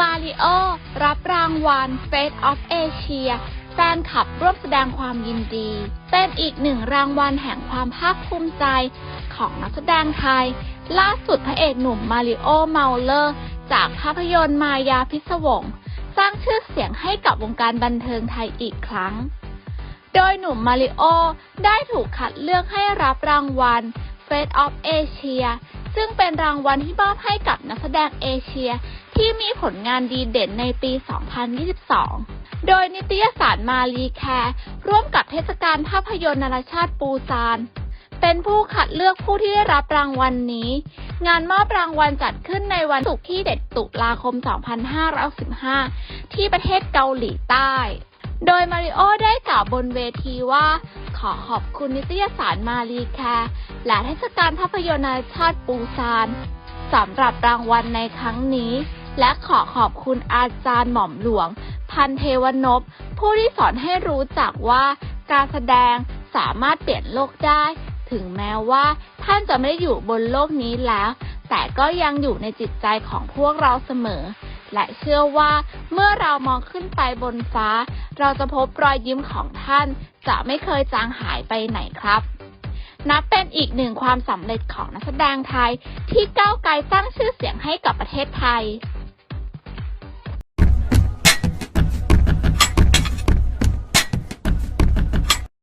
มาริโอรับรางวัล Face of Asia แฟนคลับร่วมแสดงความยินดี เป็นอีกหนึ่งรางวัลแห่งความภาคภูมิใจของนักแสดงไทย ล่าสุดพระเอกหนุ่มมาริโอเมาเลอร์ จากภาพยนตร์มายาพิศวง สร้างชื่อเสียงให้กับวงการบันเทิงไทยอีกครั้ง โดยหนุ่มมาริโอได้ถูกคัดเลือกให้รับรางวัล Face of Asia ซึ่งเป็นรางวัลที่มอบให้กับนักแสดงเอเชีย ที่มีผลงานดีเด่นในปี 2022 โดยนิตยสารมารีแคร์ร่วมกับเทศกาลภาพยนตร์นานาชาติปูซาน เป็นผู้คัดเลือกผู้ที่ได้รับรางวัลนนี้ งานมอบรางวัลจัดขึ้นในวันศุกร์ที่ 7 ตุลาคม 2565 ที่ประเทศเกาหลีใต้ โดยมาริโอได้กล่าวบนเวทีว่า ขอขอบคุณนิตยสารมารีแคร์และเทศกาลภาพยนตร์นานาชาติปูซานสำหรับรางวัลในครั้งนี้ และขอขอบคุณอาจารย์หม่อมหลวง พันเทวนพผู้ที่สอนให้รู้จักว่าการแสดงสามารถเปลี่ยนโลกได้ ถึงแม้ว่าท่านจะไม่ได้อยู่บนโลกนี้แล้ว แต่ก็ยังอยู่ในจิตใจของพวกเราเสมอ และเชื่อว่าเมื่อเรามองขึ้นไปบนฟ้า เราจะพบรอยยิ้มของท่าน จะไม่เคยจางหายไปไหนครับ นับเป็นอีกหนึ่งความสำเร็จของนักแสดงไทย ที่ก้าวไกลสร้างชื่อเสียงให้กับประเทศไทย